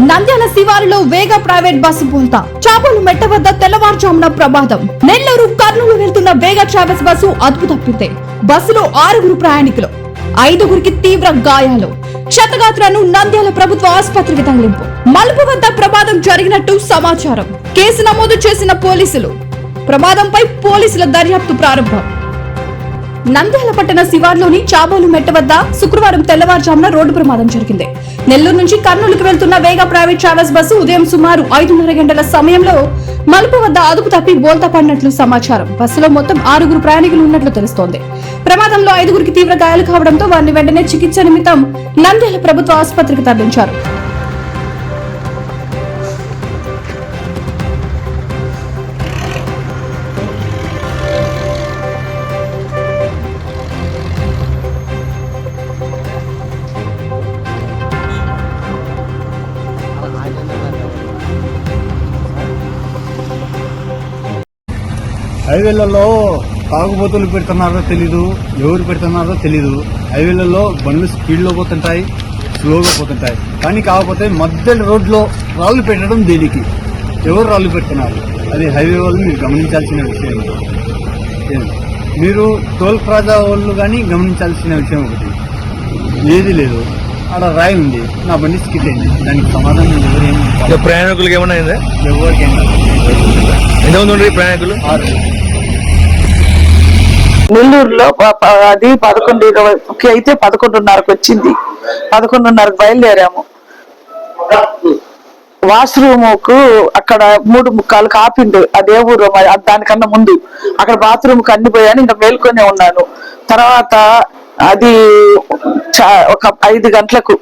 నంద్యాల శివారులో వేగ private bus బోల్తా చాపలు మెట్ట వద్ద తెల్లవారుజామున ప్రమాదం. నెల్లూరు కర్నూలు వెళ్తున్న వేగ ట్రావెల్స్ బస్సు అదుపు తప్పితే బస్సులో ఆరుగురు ప్రయాణికులు. ఐదుగురికి తీవ్ర గాయాలు. క్షతగాత్రను నంద్యాల ప్రభుత్వ ఆసుపత్రికి తరలింపు మలుపు వద్ద ప్రమాదం జరిగినట్టు సమాచారం. కేసు నమోదు చేసిన పోలీసులు. ప్రమాదంపై పోలీసుల దర్యాప్తు ప్రారంభం. నంద్యాల పట్టణ శివార్లోని చాబోలు మెట్ట వద్ద శుక్రవారం తెల్లవారుజామున రోడ్డు ప్రమాదం జరిగింది. నెల్లూరు నుంచి కర్నూలుకు వెళ్తున్న వేగ ప్రైవేట్ ట్రావెల్స్ బస్సు ఉదయం సుమారు ఐదున్నర గంటల సమయంలో మలుపు వద్ద అదుపు తప్పి బోల్తా పడినట్లు సమాచారం. బస్సులో మొత్తం ఆరుగురు ప్రయాణికులు ఉన్నట్లు తెలుస్తోంది. ప్రమాదంలో ఐదుగురికి తీవ్ర గాయాలు కావడంతో వారిని వెంటనే చికిత్స నిమిత్తం నంద్యాల ప్రభుత్వ ఆసుపత్రికి తరలించారు. హైవేలలో తాగుబోతులు పెడుతున్నారో తెలీదు ఎవరు పెడుతున్నారో తెలీదు. హైవేలలో బండ్లు స్పీడ్లో పోతుంటాయి స్లోగా పోతుంటాయి. కానీ కాకపోతే మధ్య రోడ్లో రాళ్ళు పెట్టడం దేనికి? ఎవరు రాళ్ళు పెడుతున్నారు? అది హైవే వాళ్ళు మీరు గమనించాల్సిన విషయం? మీరు టోల్ ప్లాజా వాళ్ళు కానీ గమనించాల్సిన విషయం ఒకటి. ఏది లేదు. ఆడ రాయి ఉంది. నా బండి స్కిట్ అయింది. దానికి సమాధానం ఎవరేం ప్రయాణికులకి అయిందా? ఎవరికైనా. ఎంతమంది ఉండ్రి ప్రయాణికులు? ఆరు. నెల్లూరులో ప- ప- అది పదకొండు ఇరవైకి అయితే పదకొండున్నరకు వచ్చింది. పదకొండున్నరకు బయలుదేరాము. వాష్రూమ్కు అక్కడ మూడు ముక్కలు కాపిండు అదే ఊరు దానికన్నా ముందు. అక్కడ బాత్రూమ్కి అన్ని పోయాను ఇంకా మేల్కొనే ఉన్నాను. తర్వాత అది ఒక ఐదు గంటలకు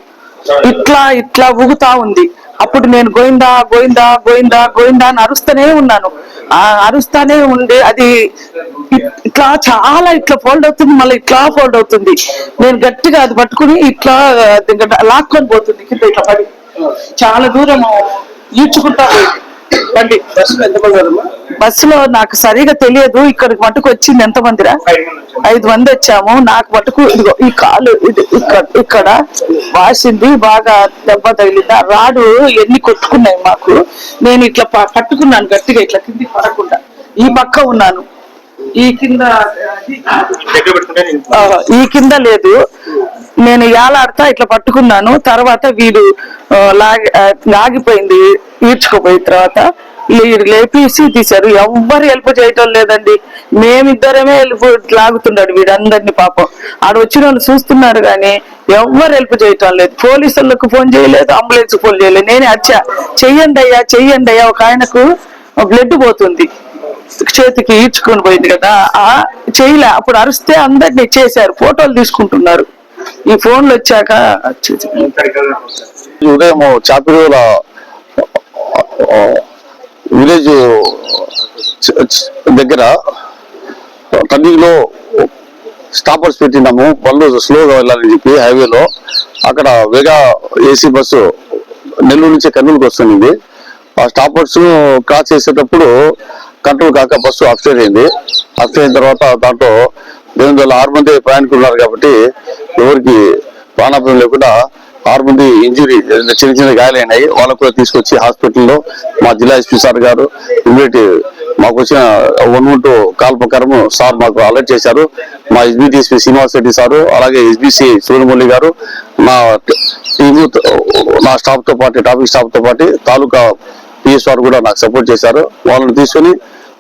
ఇట్లా ఇట్లా ఊగుతా ఉంది. అప్పుడు నేను గోయిందా గోయిందా గోయిందా గోయిందా అని అరుస్తూనే ఉన్నాను. ఆ అరుస్తానే ఉండే అది ఇట్లా చాలా ఇట్లా ఫోల్డ్ అవుతుంది మళ్ళీ ఇట్లా ఫోల్డ్ అవుతుంది. నేను గట్టిగా అది పట్టుకుని ఇట్లా లాక్కొని పోతుంది కింద ఇట్లా పడి. చాలా దూరం ఈడ్చుకుంటా బండి బస్సులో నాకు సరిగా తెలియదు. ఇక్కడికి మటుకు వచ్చింది ఎంత మందిరా? ఐదు మంది వచ్చాము. నాకు మటుకు ఇదిగో ఈ కాలు ఇది ఇక్కడ ఇక్కడ వాసింది. బాగా దెబ్బ తగిలింది? ఆ రాడు ఎన్ని కొట్టుకున్నాయి మాకు. నేను ఇట్లా పట్టుకున్నాను గట్టిగా ఇట్లా కిందికి పడకుండా. ఈ పక్క ఉన్నాను. ఈ కింద ఈ కింద లేదు. నేను ఏలాడుతా ఇట్లా పట్టుకున్నాను. తర్వాత వీడు లాగి లాగిపోయింది ఈడ్చుకుపోయిన తర్వాత వీడు లేపేసి తీశారు. ఎవ్వరు హెల్ప్ చేయటం లేదండి. మేమిద్దరమే హెల్ప్ లాగుతున్నాడు వీడందరినీ పాపం. ఆడ వచ్చిన వాళ్ళు చూస్తున్నారు కానీ ఎవ్వరు హెల్ప్ చేయటం లేదు. పోలీసులకు ఫోన్ చేయలేదు అంబులెన్స్ ఫోన్ చేయలేదు. నేనే వచ్చా చెయ్యండి అయ్యా చెయ్యండి అయ్యా ఒక ఆయనకు బ్లడ్ పోతుంది. చేతికి ఈడ్చుకొని పోయింది కదా ఆ చేయలే. అప్పుడు అరిస్తే అందరినీ చేశారు ఫోటోలు తీసుకుంటున్నారు. ఈ ఫోన్లు వచ్చాక ఉదయం చాపిరుల విలేజ్ దగ్గర టర్నింగ్లో స్టాపర్స్ పెట్టినాము. బండ్లు స్లోగా వెళ్ళాలని చెప్పి హైవేలో. అక్కడ వేగా ఏసీ బస్సు నెల్లూరు నుంచి కర్నూలుకి వస్తుంది. ఆ స్టాపర్స్ క్రాస్ చేసేటప్పుడు కంట్రోల్ కాక బస్సు అప్సెట్ అయింది. అప్సెట్ అయిన తర్వాత దాంట్లో ఎనిమిది వందల ఆరు మంది ప్రయాణికులు ఉన్నారు కాబట్టి ఎవరికి ప్రాణాపాయం లేకుండా ఆరు మంది ఇంజురీ చిన్న చిన్న గాయాలైనాయి. వాళ్ళకు కూడా తీసుకొచ్చి హాస్పిటల్లో మా జిల్లా ఎస్పీ సార్ గారు ఇమ్మీడియట్ మాకు వచ్చిన వన్ వన్ టూ కాల్ ప్రకారం సార్ మాకు అలర్ట్ చేశారు. మా SB DSP Srinivas Reddy sir అలాగే ఎస్బీసీ సూర్యమౌళి గారు నా టీము నా స్టాఫ్తో పాటు ట్రాఫిక్ స్టాఫ్తో పాటు తాలూకా పిఎస్ వారు కూడా నాకు సపోర్ట్ చేశారు. వాళ్ళని తీసుకొని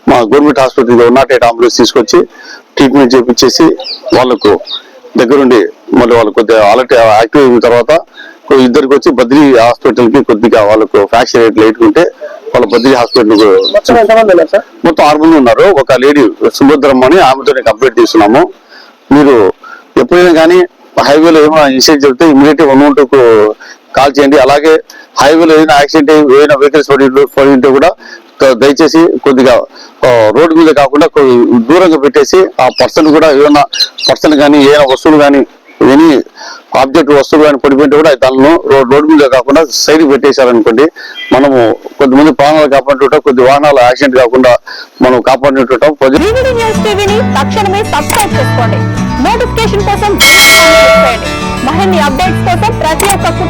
మా government hospital naught eight ambulance తీసుకొచ్చి ట్రీట్మెంట్ చేపించేసి వాళ్ళకు దగ్గరుండి మళ్ళీ వాళ్ళు కొద్దిగా అలర్ట్ యాక్టివ్ అయిన తర్వాత ఇద్దరికి వచ్చి బద్రీ హాస్పిటల్కి కొద్దిగా వాళ్ళకు ఫ్రాక్చర్ రేట్ లేట్ ఉంటే వాళ్ళ బద్రీ హాస్పిటల్ మొత్తం ఆరు మంది ఉన్నారు. ఒక లేడీ సుభద్రమ్మ అని ఆమెతో కంప్లీట్ తీసుకున్నాము మీరు ఎప్పుడైనా కానీ హైవేలో ఏమైనా ఇన్సిడెంట్ చెప్తే ఇమీడియట్ వన్ వన్ టూకు కాల్ చేయండి. అలాగే హైవేలో ఏదైనా యాక్సిడెంట్ ఏదైనా వెహికల్స్ పడి పడి ఉంటే కూడా దయచేసి కొద్దిగా రోడ్డు మీద కాకుండా దూరంగా పెట్టేసి ఆ పర్సన్ కూడా ఏమైనా పర్సన్ కానీ ఏమైనా వస్తువులు కానీ ఎనీ ఆబ్జెక్ట్ వస్తువులు కానీ పడిపోయింటే కూడా దానిలో రోడ్డు మీద కాకుండా సైడ్ పెట్టేశారనుకోండి మనము కొద్దిమంది ప్రాణాలు కాపాడుతుంటాం కొద్ది వాహనాలు యాక్సిడెంట్ కాకుండా మనం కాపాడుతుంటాం. తక్షణమే సబ్స్క్రైబ్ చేసుకోండి. నోటిఫికేషన్ కోసం మరిన్ని అప్డేట్స్ కోసం ప్రతి ఒక్క